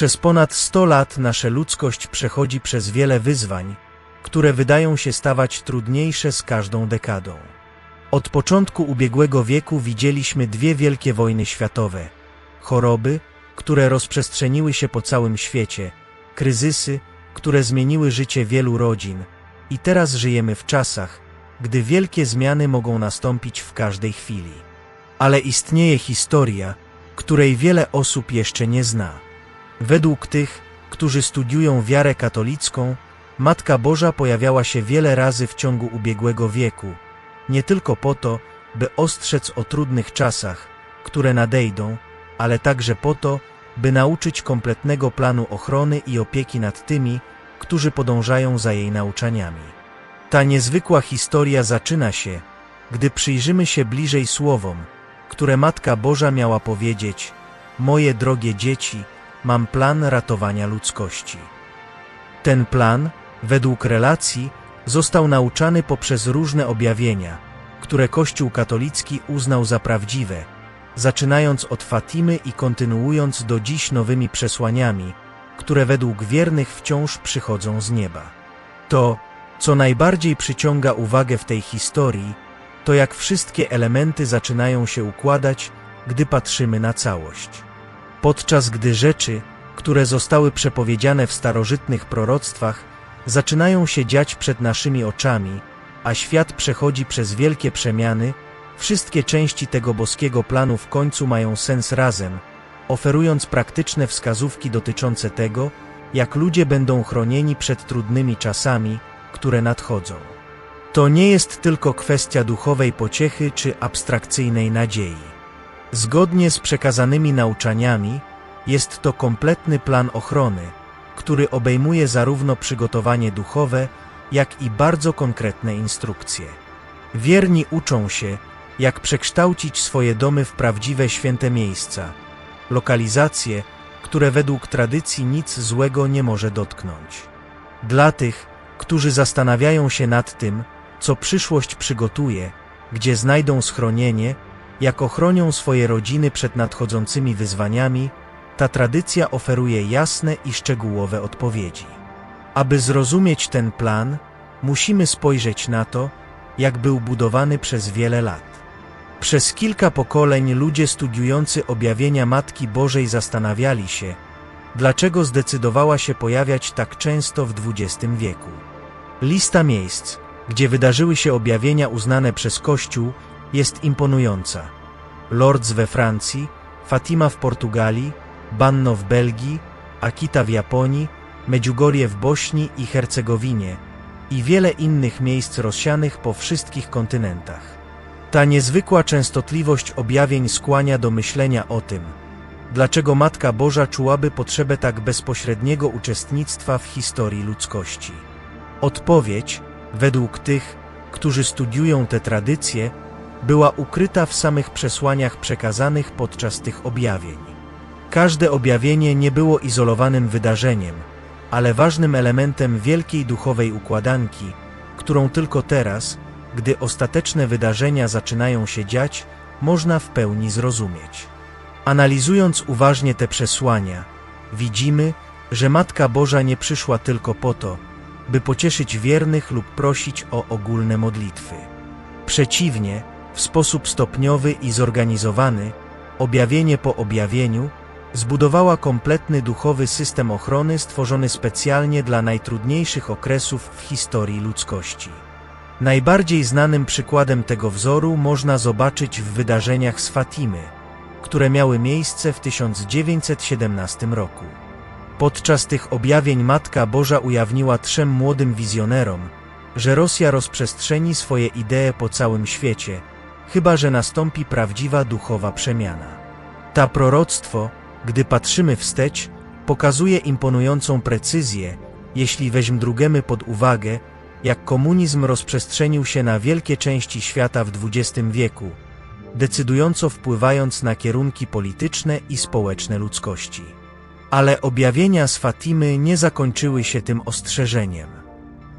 Przez ponad 100 lat nasza ludzkość przechodzi przez wiele wyzwań, które wydają się stawać trudniejsze z każdą dekadą. Od początku ubiegłego wieku widzieliśmy dwie wielkie wojny światowe, choroby, które rozprzestrzeniły się po całym świecie, kryzysy, które zmieniły życie wielu rodzin, i teraz żyjemy w czasach, gdy wielkie zmiany mogą nastąpić w każdej chwili. Ale istnieje historia, której wiele osób jeszcze nie zna. Według tych, którzy studiują wiarę katolicką, Matka Boża pojawiała się wiele razy w ciągu ubiegłego wieku, nie tylko po to, by ostrzec o trudnych czasach, które nadejdą, ale także po to, by nauczyć kompletnego planu ochrony i opieki nad tymi, którzy podążają za jej nauczaniami. Ta niezwykła historia zaczyna się, gdy przyjrzymy się bliżej słowom, które Matka Boża miała powiedzieć: Moje drogie dzieci, mam plan ratowania ludzkości. Ten plan, według relacji, został nauczany poprzez różne objawienia, które Kościół katolicki uznał za prawdziwe, zaczynając od Fatimy i kontynuując do dziś nowymi przesłaniami, które według wiernych wciąż przychodzą z nieba. To, co najbardziej przyciąga uwagę w tej historii, to jak wszystkie elementy zaczynają się układać, gdy patrzymy na całość. Podczas gdy rzeczy, które zostały przepowiedziane w starożytnych proroctwach, zaczynają się dziać przed naszymi oczami, a świat przechodzi przez wielkie przemiany, wszystkie części tego boskiego planu w końcu mają sens razem, oferując praktyczne wskazówki dotyczące tego, jak ludzie będą chronieni przed trudnymi czasami, które nadchodzą. To nie jest tylko kwestia duchowej pociechy czy abstrakcyjnej nadziei. Zgodnie z przekazanymi nauczaniami, jest to kompletny plan ochrony, który obejmuje zarówno przygotowanie duchowe, jak i bardzo konkretne instrukcje. Wierni uczą się, jak przekształcić swoje domy w prawdziwe święte miejsca, lokalizacje, które według tradycji nic złego nie może dotknąć. Dla tych, którzy zastanawiają się nad tym, co przyszłość przygotuje, gdzie znajdą schronienie, jak ochronią swoje rodziny przed nadchodzącymi wyzwaniami, ta tradycja oferuje jasne i szczegółowe odpowiedzi. Aby zrozumieć ten plan, musimy spojrzeć na to, jak był budowany przez wiele lat. Przez kilka pokoleń ludzie studiujący objawienia Matki Bożej zastanawiali się, dlaczego zdecydowała się pojawiać tak często w XX wieku. Lista miejsc, gdzie wydarzyły się objawienia uznane przez Kościół, jest imponująca. Lourdes we Francji, Fatima w Portugalii, Banno w Belgii, Akita w Japonii, Medjugorje w Bośni i Hercegowinie i wiele innych miejsc rozsianych po wszystkich kontynentach. Ta niezwykła częstotliwość objawień skłania do myślenia o tym, dlaczego Matka Boża czułaby potrzebę tak bezpośredniego uczestnictwa w historii ludzkości. Odpowiedź, według tych, którzy studiują te tradycje, była ukryta w samych przesłaniach przekazanych podczas tych objawień. Każde objawienie nie było izolowanym wydarzeniem, ale ważnym elementem wielkiej duchowej układanki, którą tylko teraz, gdy ostateczne wydarzenia zaczynają się dziać, można w pełni zrozumieć. Analizując uważnie te przesłania, widzimy, że Matka Boża nie przyszła tylko po to, by pocieszyć wiernych lub prosić o ogólne modlitwy. Przeciwnie, w sposób stopniowy i zorganizowany, objawienie po objawieniu, zbudowała kompletny duchowy system ochrony stworzony specjalnie dla najtrudniejszych okresów w historii ludzkości. Najbardziej znanym przykładem tego wzoru można zobaczyć w wydarzeniach z Fatimy, które miały miejsce w 1917 roku. Podczas tych objawień Matka Boża ujawniła trzem młodym wizjonerom, że Rosja rozprzestrzeni swoje idee po całym świecie, chyba że nastąpi prawdziwa duchowa przemiana. Ta proroctwo, gdy patrzymy wstecz, pokazuje imponującą precyzję, jeśli weźmiemy pod uwagę, jak komunizm rozprzestrzenił się na wielkie części świata w XX wieku, decydująco wpływając na kierunki polityczne i społeczne ludzkości. Ale objawienia z Fatimy nie zakończyły się tym ostrzeżeniem.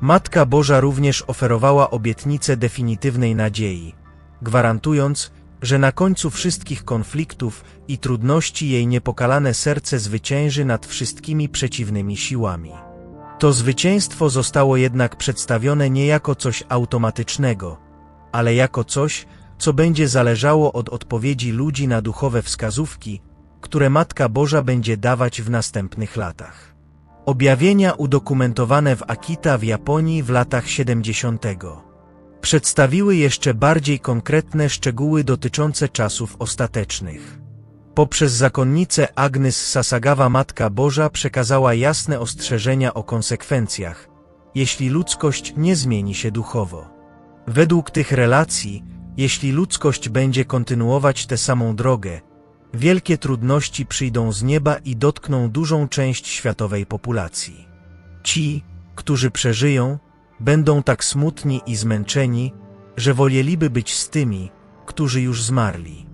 Matka Boża również oferowała obietnicę definitywnej nadziei, gwarantując, że na końcu wszystkich konfliktów i trudności jej niepokalane serce zwycięży nad wszystkimi przeciwnymi siłami. To zwycięstwo zostało jednak przedstawione nie jako coś automatycznego, ale jako coś, co będzie zależało od odpowiedzi ludzi na duchowe wskazówki, które Matka Boża będzie dawać w następnych latach. Objawienia udokumentowane w Akita w Japonii w latach 70. przedstawiły jeszcze bardziej konkretne szczegóły dotyczące czasów ostatecznych. Poprzez zakonnicę Agnes Sasagawa Matka Boża przekazała jasne ostrzeżenia o konsekwencjach, jeśli ludzkość nie zmieni się duchowo. Według tych relacji, jeśli ludzkość będzie kontynuować tę samą drogę, wielkie trudności przyjdą z nieba i dotkną dużą część światowej populacji. Ci, którzy przeżyją, będą tak smutni i zmęczeni, że wolieliby być z tymi, którzy już zmarli.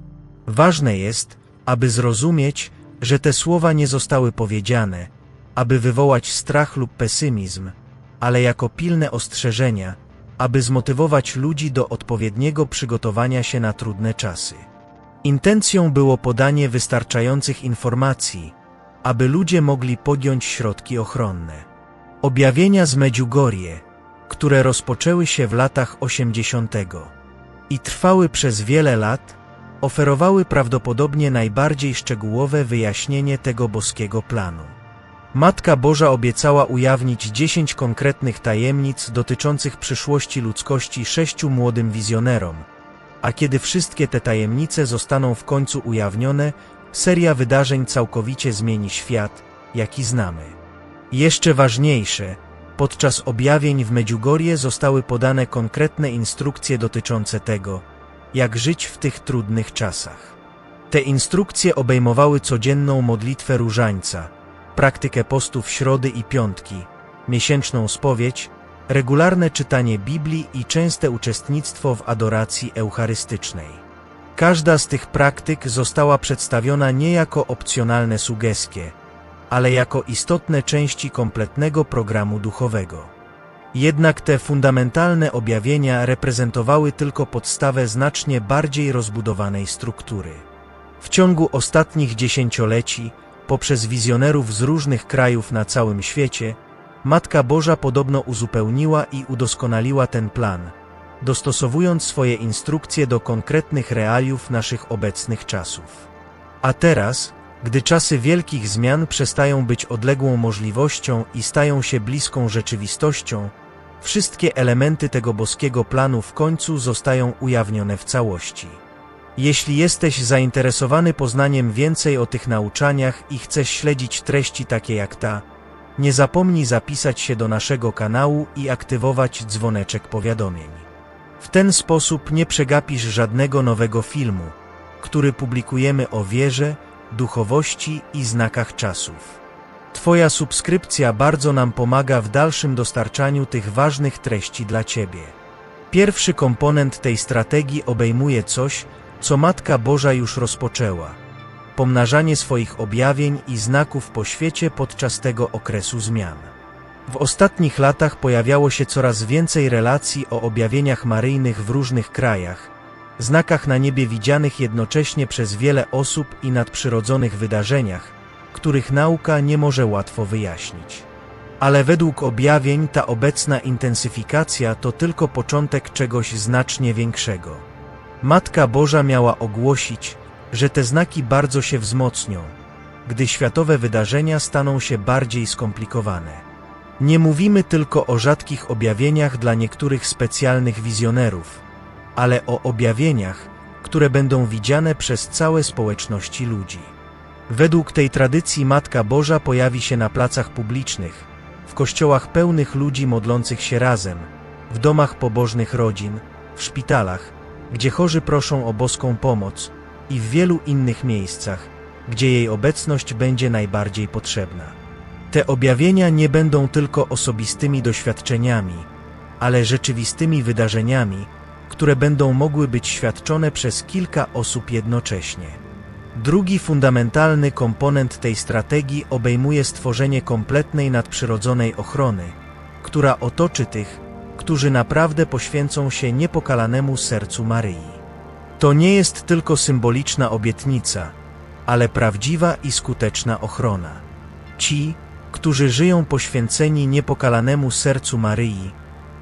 Ważne jest, aby zrozumieć, że te słowa nie zostały powiedziane, aby wywołać strach lub pesymizm, ale jako pilne ostrzeżenia, aby zmotywować ludzi do odpowiedniego przygotowania się na trudne czasy. Intencją było podanie wystarczających informacji, aby ludzie mogli podjąć środki ochronne. Objawienia z Medjugorje, które rozpoczęły się w latach 80. i trwały przez wiele lat, oferowały prawdopodobnie najbardziej szczegółowe wyjaśnienie tego boskiego planu. Matka Boża obiecała ujawnić dziesięć konkretnych tajemnic dotyczących przyszłości ludzkości sześciu młodym wizjonerom, a kiedy wszystkie te tajemnice zostaną w końcu ujawnione, seria wydarzeń całkowicie zmieni świat, jaki znamy. Jeszcze ważniejsze, podczas objawień w Medjugorje zostały podane konkretne instrukcje dotyczące tego, jak żyć w tych trudnych czasach. Te instrukcje obejmowały codzienną modlitwę różańca, praktykę postów środy i piątki, miesięczną spowiedź, regularne czytanie Biblii i częste uczestnictwo w adoracji eucharystycznej. Każda z tych praktyk została przedstawiona nie jako opcjonalne sugestie, ale jako istotne części kompletnego programu duchowego. Jednak te fundamentalne objawienia reprezentowały tylko podstawę znacznie bardziej rozbudowanej struktury. W ciągu ostatnich dziesięcioleci, poprzez wizjonerów z różnych krajów na całym świecie, Matka Boża podobno uzupełniła i udoskonaliła ten plan, dostosowując swoje instrukcje do konkretnych realiów naszych obecnych czasów. A teraz, gdy czasy wielkich zmian przestają być odległą możliwością i stają się bliską rzeczywistością, wszystkie elementy tego boskiego planu w końcu zostają ujawnione w całości. Jeśli jesteś zainteresowany poznaniem więcej o tych nauczaniach i chcesz śledzić treści takie jak ta, nie zapomnij zapisać się do naszego kanału i aktywować dzwoneczek powiadomień. W ten sposób nie przegapisz żadnego nowego filmu, który publikujemy o wierze, duchowości i znakach czasów. Twoja subskrypcja bardzo nam pomaga w dalszym dostarczaniu tych ważnych treści dla Ciebie. Pierwszy komponent tej strategii obejmuje coś, co Matka Boża już rozpoczęła. Pomnażanie swoich objawień i znaków po świecie podczas tego okresu zmian. W ostatnich latach pojawiało się coraz więcej relacji o objawieniach maryjnych w różnych krajach, znakach na niebie widzianych jednocześnie przez wiele osób i nadprzyrodzonych wydarzeniach, których nauka nie może łatwo wyjaśnić. Ale według objawień ta obecna intensyfikacja to tylko początek czegoś znacznie większego. Matka Boża miała ogłosić, że te znaki bardzo się wzmocnią, gdy światowe wydarzenia staną się bardziej skomplikowane. Nie mówimy tylko o rzadkich objawieniach dla niektórych specjalnych wizjonerów, ale o objawieniach, które będą widziane przez całe społeczności ludzi. Według tej tradycji Matka Boża pojawi się na placach publicznych, w kościołach pełnych ludzi modlących się razem, w domach pobożnych rodzin, w szpitalach, gdzie chorzy proszą o boską pomoc i w wielu innych miejscach, gdzie jej obecność będzie najbardziej potrzebna. Te objawienia nie będą tylko osobistymi doświadczeniami, ale rzeczywistymi wydarzeniami, które będą mogły być świadczone przez kilka osób jednocześnie. Drugi fundamentalny komponent tej strategii obejmuje stworzenie kompletnej nadprzyrodzonej ochrony, która otoczy tych, którzy naprawdę poświęcą się niepokalanemu sercu Maryi. To nie jest tylko symboliczna obietnica, ale prawdziwa i skuteczna ochrona. Ci, którzy żyją poświęceni niepokalanemu sercu Maryi,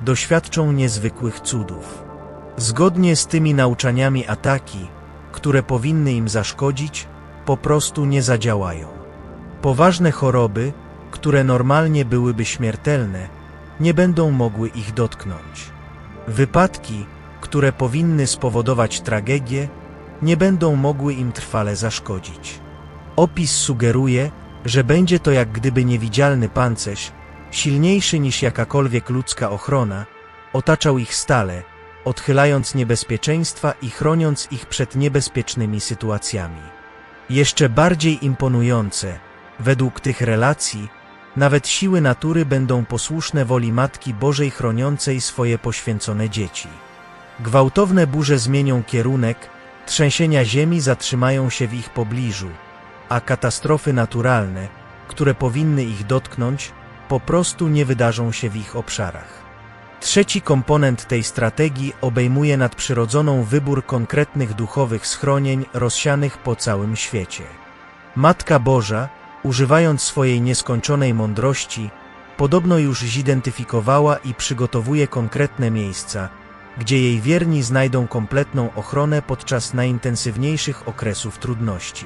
doświadczą niezwykłych cudów. Zgodnie z tymi nauczaniami ataki, które powinny im zaszkodzić, po prostu nie zadziałają. Poważne choroby, które normalnie byłyby śmiertelne, nie będą mogły ich dotknąć. Wypadki, które powinny spowodować tragedię, nie będą mogły im trwale zaszkodzić. Opis sugeruje, że będzie to jak gdyby niewidzialny pancerz, silniejszy niż jakakolwiek ludzka ochrona, otaczał ich stale, odchylając niebezpieczeństwa i chroniąc ich przed niebezpiecznymi sytuacjami. Jeszcze bardziej imponujące, według tych relacji, nawet siły natury będą posłuszne woli Matki Bożej chroniącej swoje poświęcone dzieci. Gwałtowne burze zmienią kierunek, trzęsienia ziemi zatrzymają się w ich pobliżu, a katastrofy naturalne, które powinny ich dotknąć, po prostu nie wydarzą się w ich obszarach. Trzeci komponent tej strategii obejmuje nadprzyrodzoną wybór konkretnych duchowych schronień rozsianych po całym świecie. Matka Boża, używając swojej nieskończonej mądrości, podobno już zidentyfikowała i przygotowuje konkretne miejsca, gdzie jej wierni znajdą kompletną ochronę podczas najintensywniejszych okresów trudności.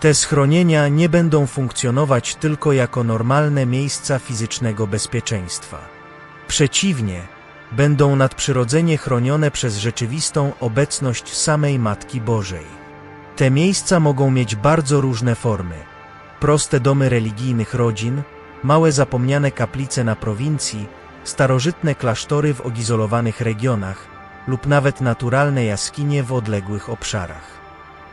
Te schronienia nie będą funkcjonować tylko jako normalne miejsca fizycznego bezpieczeństwa. Przeciwnie, będą nadprzyrodzenie chronione przez rzeczywistą obecność samej Matki Bożej. Te miejsca mogą mieć bardzo różne formy. Proste domy religijnych rodzin, małe zapomniane kaplice na prowincji, starożytne klasztory w odizolowanych regionach lub nawet naturalne jaskinie w odległych obszarach.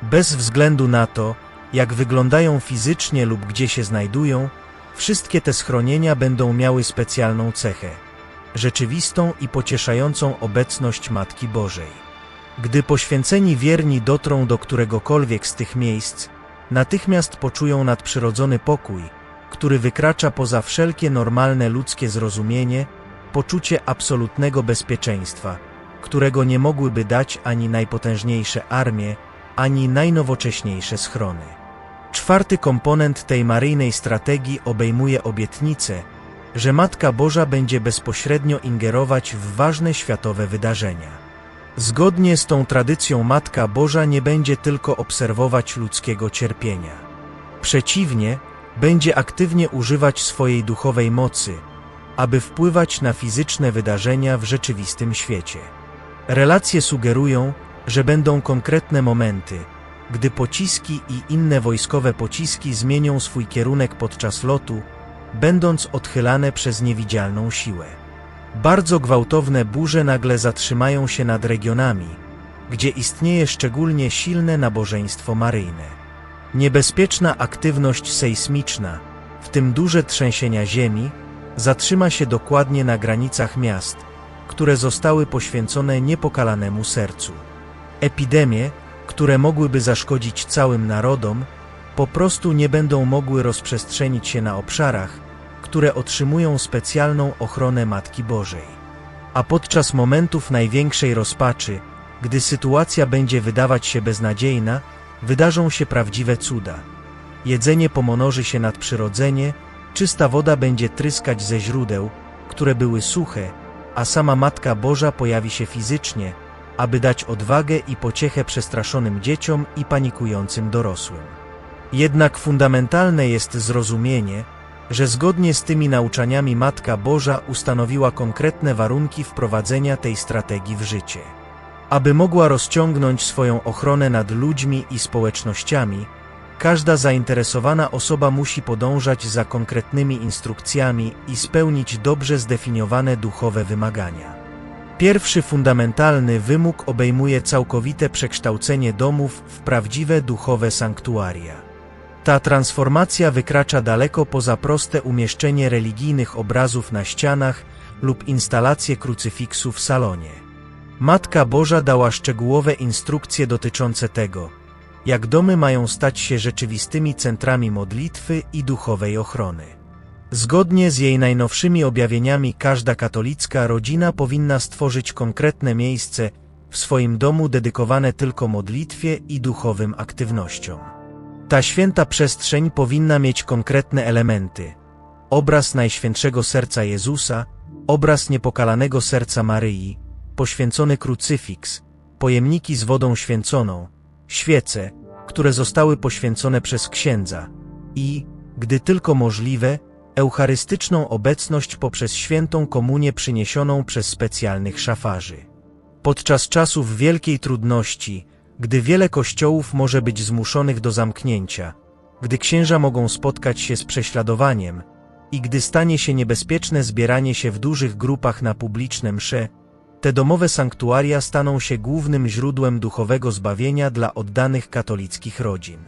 Bez względu na to, jak wyglądają fizycznie lub gdzie się znajdują, wszystkie te schronienia będą miały specjalną cechę rzeczywistą i pocieszającą obecność Matki Bożej. Gdy poświęceni wierni dotrą do któregokolwiek z tych miejsc, natychmiast poczują nadprzyrodzony pokój, który wykracza poza wszelkie normalne ludzkie zrozumienie, poczucie absolutnego bezpieczeństwa, którego nie mogłyby dać ani najpotężniejsze armie, ani najnowocześniejsze schrony. Czwarty komponent tej maryjnej strategii obejmuje obietnicę, że Matka Boża będzie bezpośrednio ingerować w ważne światowe wydarzenia. Zgodnie z tą tradycją Matka Boża nie będzie tylko obserwować ludzkiego cierpienia. Przeciwnie, będzie aktywnie używać swojej duchowej mocy, aby wpływać na fizyczne wydarzenia w rzeczywistym świecie. Relacje sugerują, że będą konkretne momenty, gdy pociski i inne wojskowe pociski zmienią swój kierunek podczas lotu, będąc odchylane przez niewidzialną siłę. Bardzo gwałtowne burze nagle zatrzymają się nad regionami, gdzie istnieje szczególnie silne nabożeństwo maryjne. Niebezpieczna aktywność sejsmiczna, w tym duże trzęsienia ziemi, zatrzyma się dokładnie na granicach miast, które zostały poświęcone niepokalanemu sercu. Epidemie, które mogłyby zaszkodzić całym narodom, po prostu nie będą mogły rozprzestrzenić się na obszarach, które otrzymują specjalną ochronę Matki Bożej. A podczas momentów największej rozpaczy, gdy sytuacja będzie wydawać się beznadziejna, wydarzą się prawdziwe cuda. Jedzenie pomonorzy się nadprzyrodzenie, czysta woda będzie tryskać ze źródeł, które były suche, a sama Matka Boża pojawi się fizycznie, aby dać odwagę i pociechę przestraszonym dzieciom i panikującym dorosłym. Jednak fundamentalne jest zrozumienie, że zgodnie z tymi nauczaniami Matka Boża ustanowiła konkretne warunki wprowadzenia tej strategii w życie. Aby mogła rozciągnąć swoją ochronę nad ludźmi i społecznościami, każda zainteresowana osoba musi podążać za konkretnymi instrukcjami i spełnić dobrze zdefiniowane duchowe wymagania. Pierwszy fundamentalny wymóg obejmuje całkowite przekształcenie domów w prawdziwe duchowe sanktuaria. Ta transformacja wykracza daleko poza proste umieszczenie religijnych obrazów na ścianach lub instalację krucyfiksu w salonie. Matka Boża dała szczegółowe instrukcje dotyczące tego, jak domy mają stać się rzeczywistymi centrami modlitwy i duchowej ochrony. Zgodnie z jej najnowszymi objawieniami każda katolicka rodzina powinna stworzyć konkretne miejsce w swoim domu dedykowane tylko modlitwie i duchowym aktywnościom. Ta święta przestrzeń powinna mieć konkretne elementy. Obraz Najświętszego Serca Jezusa, obraz Niepokalanego Serca Maryi, poświęcony krucyfiks, pojemniki z wodą święconą, świece, które zostały poświęcone przez księdza i, gdy tylko możliwe, eucharystyczną obecność poprzez świętą komunię przyniesioną przez specjalnych szafarzy. Podczas czasów wielkiej trudności, gdy wiele kościołów może być zmuszonych do zamknięcia, gdy księża mogą spotkać się z prześladowaniem i gdy stanie się niebezpieczne zbieranie się w dużych grupach na publiczne msze, te domowe sanktuaria staną się głównym źródłem duchowego zbawienia dla oddanych katolickich rodzin.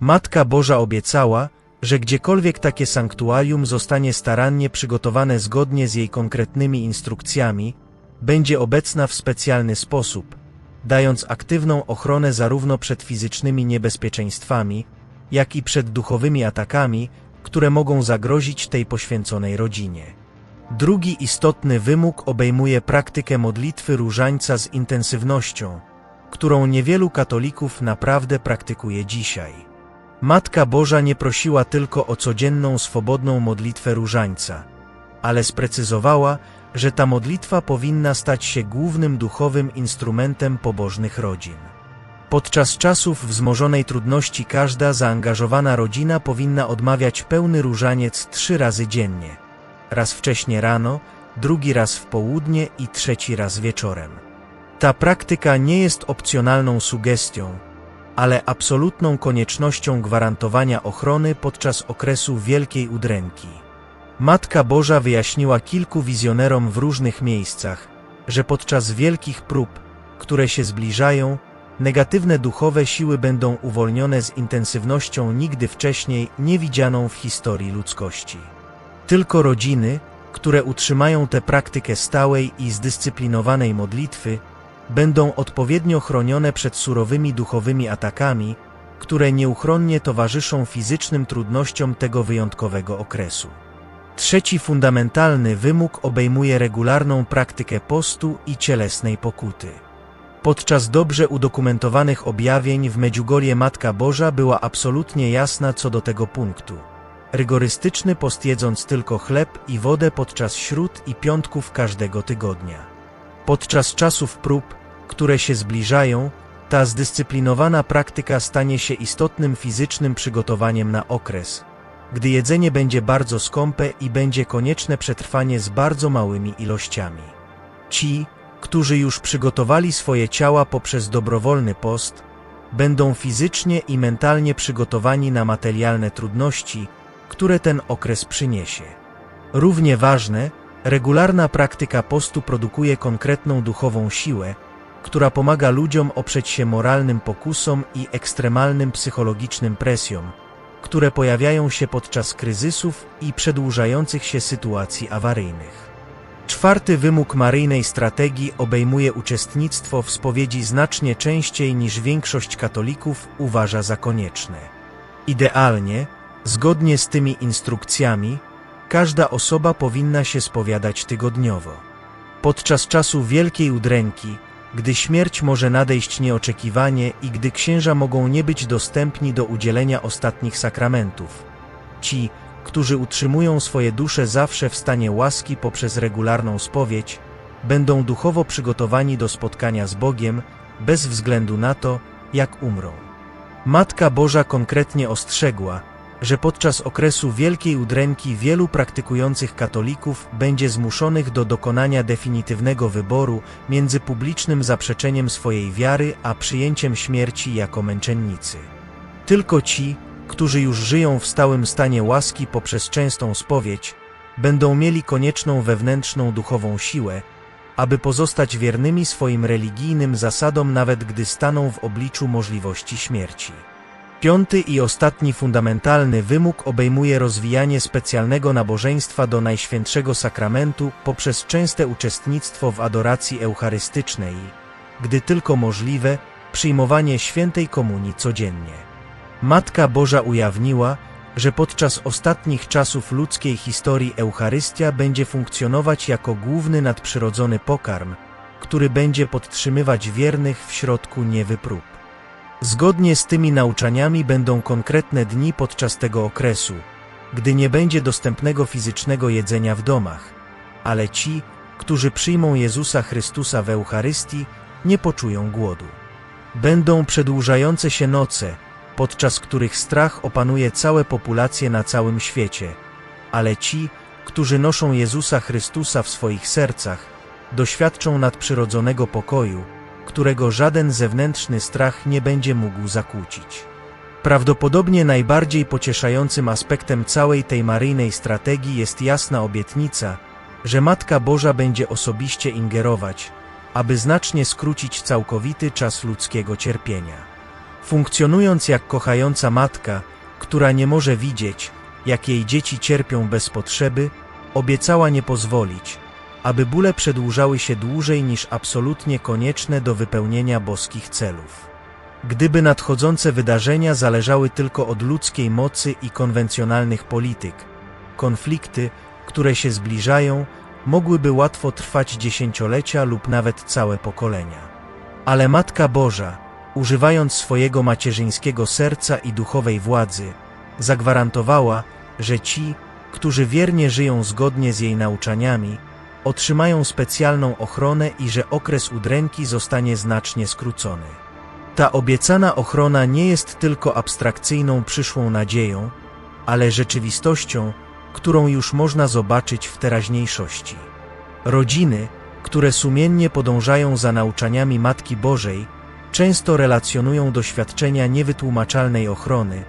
Matka Boża obiecała, że gdziekolwiek takie sanktuarium zostanie starannie przygotowane zgodnie z jej konkretnymi instrukcjami, będzie obecna w specjalny sposób, dając aktywną ochronę zarówno przed fizycznymi niebezpieczeństwami, jak i przed duchowymi atakami, które mogą zagrozić tej poświęconej rodzinie. Drugi istotny wymóg obejmuje praktykę modlitwy różańca z intensywnością, którą niewielu katolików naprawdę praktykuje dzisiaj. Matka Boża nie prosiła tylko o codzienną swobodną modlitwę różańca, ale sprecyzowała, że ta modlitwa powinna stać się głównym duchowym instrumentem pobożnych rodzin. Podczas czasów wzmożonej trudności każda zaangażowana rodzina powinna odmawiać pełny różaniec trzy razy dziennie. Raz wcześnie rano, drugi raz w południe i trzeci raz wieczorem. Ta praktyka nie jest opcjonalną sugestią, ale absolutną koniecznością gwarantowania ochrony podczas okresu Wielkiej Udręki. Matka Boża wyjaśniła kilku wizjonerom w różnych miejscach, że podczas wielkich prób, które się zbliżają, negatywne duchowe siły będą uwolnione z intensywnością nigdy wcześniej niewidzianą w historii ludzkości. Tylko rodziny, które utrzymają tę praktykę stałej i zdyscyplinowanej modlitwy, będą odpowiednio chronione przed surowymi duchowymi atakami, które nieuchronnie towarzyszą fizycznym trudnościom tego wyjątkowego okresu. Trzeci fundamentalny wymóg obejmuje regularną praktykę postu i cielesnej pokuty. Podczas dobrze udokumentowanych objawień w Medjugorje Matka Boża była absolutnie jasna co do tego punktu. Rygorystyczny post jedząc tylko chleb i wodę podczas śród i piątków każdego tygodnia. Podczas czasów prób, które się zbliżają, ta zdyscyplinowana praktyka stanie się istotnym fizycznym przygotowaniem na okres, gdy jedzenie będzie bardzo skąpe i będzie konieczne przetrwanie z bardzo małymi ilościami. Ci, którzy już przygotowali swoje ciała poprzez dobrowolny post, będą fizycznie i mentalnie przygotowani na materialne trudności, które ten okres przyniesie. Równie ważne, regularna praktyka postu produkuje konkretną duchową siłę, która pomaga ludziom oprzeć się moralnym pokusom i ekstremalnym psychologicznym presjom, które pojawiają się podczas kryzysów i przedłużających się sytuacji awaryjnych. Czwarty wymóg maryjnej strategii obejmuje uczestnictwo w spowiedzi znacznie częściej niż większość katolików uważa za konieczne. Idealnie, zgodnie z tymi instrukcjami, każda osoba powinna się spowiadać tygodniowo. Podczas czasu Wielkiej Udręki gdy śmierć może nadejść nieoczekiwanie i gdy księża mogą nie być dostępni do udzielenia ostatnich sakramentów. Ci, którzy utrzymują swoje dusze zawsze w stanie łaski poprzez regularną spowiedź, będą duchowo przygotowani do spotkania z Bogiem bez względu na to, jak umrą. Matka Boża konkretnie ostrzegła, że podczas okresu Wielkiej Udręki wielu praktykujących katolików będzie zmuszonych do dokonania definitywnego wyboru między publicznym zaprzeczeniem swojej wiary a przyjęciem śmierci jako męczennicy. Tylko ci, którzy już żyją w stałym stanie łaski poprzez częstą spowiedź, będą mieli konieczną wewnętrzną duchową siłę, aby pozostać wiernymi swoim religijnym zasadom nawet gdy staną w obliczu możliwości śmierci. Piąty i ostatni fundamentalny wymóg obejmuje rozwijanie specjalnego nabożeństwa do Najświętszego Sakramentu poprzez częste uczestnictwo w adoracji eucharystycznej, gdy tylko możliwe, przyjmowanie świętej komunii codziennie. Matka Boża ujawniła, że podczas ostatnich czasów ludzkiej historii Eucharystia będzie funkcjonować jako główny nadprzyrodzony pokarm, który będzie podtrzymywać wiernych w środku niewy prób. Zgodnie z tymi nauczaniami będą konkretne dni podczas tego okresu, gdy nie będzie dostępnego fizycznego jedzenia w domach, ale ci, którzy przyjmą Jezusa Chrystusa w Eucharystii, nie poczują głodu. Będą przedłużające się noce, podczas których strach opanuje całe populacje na całym świecie, ale ci, którzy noszą Jezusa Chrystusa w swoich sercach, doświadczą nadprzyrodzonego pokoju, którego żaden zewnętrzny strach nie będzie mógł zakłócić. Prawdopodobnie najbardziej pocieszającym aspektem całej tej maryjnej strategii jest jasna obietnica, że Matka Boża będzie osobiście ingerować, aby znacznie skrócić całkowity czas ludzkiego cierpienia. Funkcjonując jak kochająca matka, która nie może widzieć, jak jej dzieci cierpią bez potrzeby, obiecała nie pozwolić, aby bóle przedłużały się dłużej niż absolutnie konieczne do wypełnienia boskich celów. Gdyby nadchodzące wydarzenia zależały tylko od ludzkiej mocy i konwencjonalnych polityk, konflikty, które się zbliżają, mogłyby łatwo trwać dziesięciolecia lub nawet całe pokolenia. Ale Matka Boża, używając swojego macierzyńskiego serca i duchowej władzy, zagwarantowała, że ci, którzy wiernie żyją zgodnie z jej nauczaniami, otrzymają specjalną ochronę i że okres udręki zostanie znacznie skrócony. Ta obiecana ochrona nie jest tylko abstrakcyjną przyszłą nadzieją, ale rzeczywistością, którą już można zobaczyć w teraźniejszości. Rodziny, które sumiennie podążają za nauczaniami Matki Bożej, często relacjonują doświadczenia niewytłumaczalnej ochrony,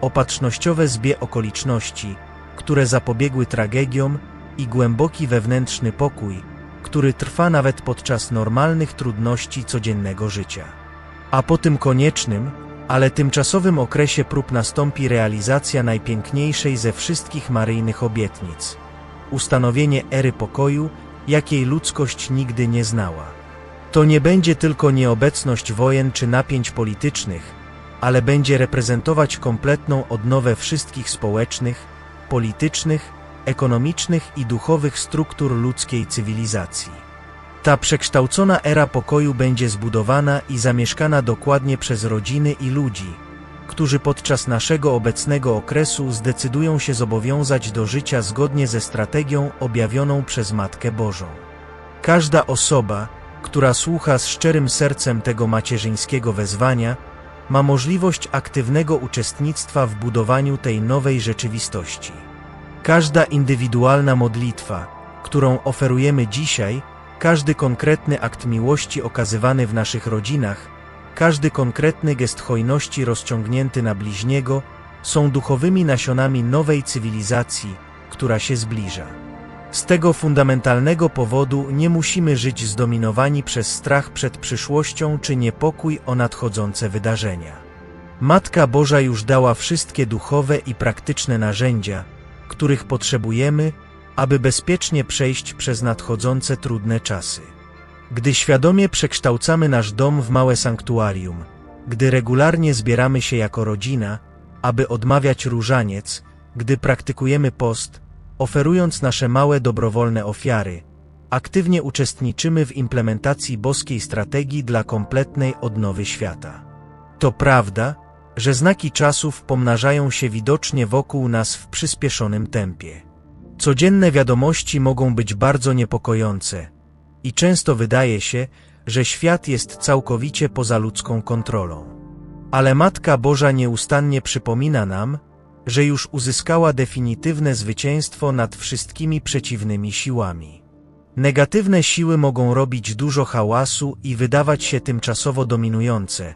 opatrznościowe zbie okoliczności, które zapobiegły tragediom i głęboki wewnętrzny pokój, który trwa nawet podczas normalnych trudności codziennego życia. A po tym koniecznym, ale tymczasowym okresie prób nastąpi realizacja najpiękniejszej ze wszystkich maryjnych obietnic ustanowienie ery pokoju, jakiej ludzkość nigdy nie znała. To nie będzie tylko nieobecność wojen czy napięć politycznych, ale będzie reprezentować kompletną odnowę wszystkich społecznych, politycznych, ekonomicznych i duchowych struktur ludzkiej cywilizacji. Ta przekształcona era pokoju będzie zbudowana i zamieszkana dokładnie przez rodziny i ludzi, którzy podczas naszego obecnego okresu zdecydują się zobowiązać do życia zgodnie ze strategią objawioną przez Matkę Bożą. Każda osoba, która słucha z szczerym sercem tego macierzyńskiego wezwania, ma możliwość aktywnego uczestnictwa w budowaniu tej nowej rzeczywistości. Każda indywidualna modlitwa, którą oferujemy dzisiaj, każdy konkretny akt miłości okazywany w naszych rodzinach, każdy konkretny gest hojności rozciągnięty na bliźniego są duchowymi nasionami nowej cywilizacji, która się zbliża. Z tego fundamentalnego powodu nie musimy żyć zdominowani przez strach przed przyszłością czy niepokój o nadchodzące wydarzenia. Matka Boża już dała wszystkie duchowe i praktyczne narzędzia, których potrzebujemy, aby bezpiecznie przejść przez nadchodzące trudne czasy. Gdy świadomie przekształcamy nasz dom w małe sanktuarium, gdy regularnie zbieramy się jako rodzina, aby odmawiać różaniec, gdy praktykujemy post, oferując nasze małe dobrowolne ofiary, aktywnie uczestniczymy w implementacji boskiej strategii dla kompletnej odnowy świata. To prawda, że znaki czasów pomnażają się widocznie wokół nas w przyspieszonym tempie. Codzienne wiadomości mogą być bardzo niepokojące i często wydaje się, że świat jest całkowicie poza ludzką kontrolą. Ale Matka Boża nieustannie przypomina nam, że już uzyskała definitywne zwycięstwo nad wszystkimi przeciwnymi siłami. Negatywne siły mogą robić dużo hałasu i wydawać się tymczasowo dominujące,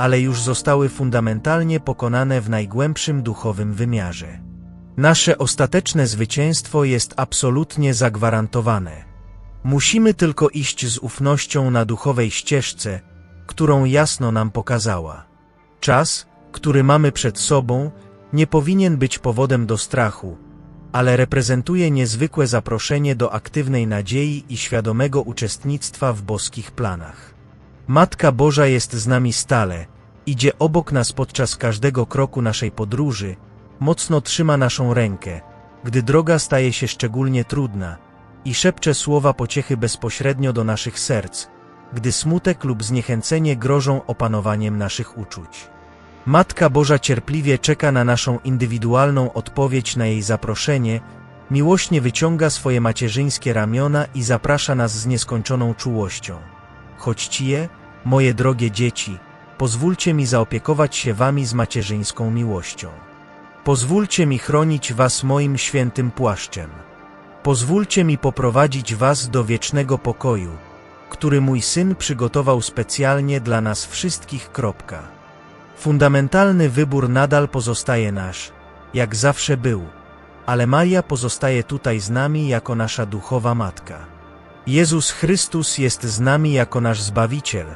ale już zostały fundamentalnie pokonane w najgłębszym duchowym wymiarze. Nasze ostateczne zwycięstwo jest absolutnie zagwarantowane. Musimy tylko iść z ufnością na duchowej ścieżce, którą jasno nam pokazała. Czas, który mamy przed sobą, nie powinien być powodem do strachu, ale reprezentuje niezwykłe zaproszenie do aktywnej nadziei i świadomego uczestnictwa w boskich planach. Matka Boża jest z nami stale, idzie obok nas podczas każdego kroku naszej podróży, mocno trzyma naszą rękę, gdy droga staje się szczególnie trudna i szepcze słowa pociechy bezpośrednio do naszych serc, gdy smutek lub zniechęcenie grożą opanowaniem naszych uczuć. Matka Boża cierpliwie czeka na naszą indywidualną odpowiedź na jej zaproszenie, miłośnie wyciąga swoje macierzyńskie ramiona i zaprasza nas z nieskończoną czułością. Chodźcie, je, moje drogie dzieci, pozwólcie mi zaopiekować się wami z macierzyńską miłością. Pozwólcie mi chronić was moim świętym płaszczem. Pozwólcie mi poprowadzić was do wiecznego pokoju, który mój syn przygotował specjalnie dla nas wszystkich. Kropka. Fundamentalny wybór nadal pozostaje nasz, jak zawsze był, ale Maria pozostaje tutaj z nami jako nasza duchowa matka. Jezus Chrystus jest z nami jako nasz Zbawiciel,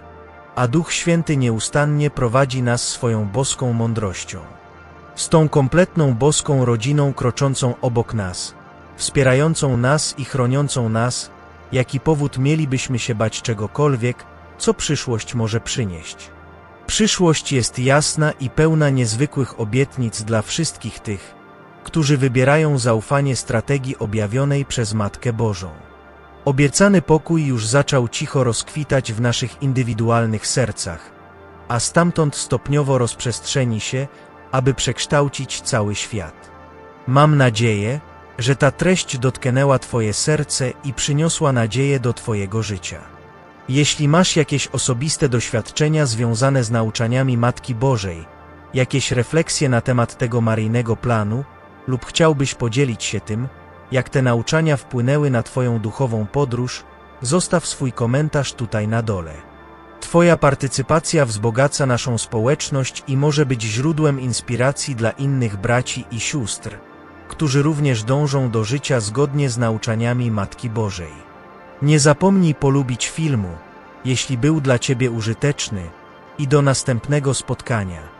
a Duch Święty nieustannie prowadzi nas swoją boską mądrością. Z tą kompletną boską rodziną kroczącą obok nas, wspierającą nas i chroniącą nas, jaki powód mielibyśmy się bać czegokolwiek, co przyszłość może przynieść. Przyszłość jest jasna i pełna niezwykłych obietnic dla wszystkich tych, którzy wybierają zaufanie strategii objawionej przez Matkę Bożą. Obiecany pokój już zaczął cicho rozkwitać w naszych indywidualnych sercach, a stamtąd stopniowo rozprzestrzeni się, aby przekształcić cały świat. Mam nadzieję, że ta treść dotknęła Twoje serce i przyniosła nadzieję do Twojego życia. Jeśli masz jakieś osobiste doświadczenia związane z nauczaniami Matki Bożej, jakieś refleksje na temat tego maryjnego planu, lub chciałbyś podzielić się tym, jak te nauczania wpłynęły na Twoją duchową podróż, zostaw swój komentarz tutaj na dole. Twoja partycypacja wzbogaca naszą społeczność i może być źródłem inspiracji dla innych braci i sióstr, którzy również dążą do życia zgodnie z nauczaniami Matki Bożej. Nie zapomnij polubić filmu, jeśli był dla Ciebie użyteczny, i do następnego spotkania.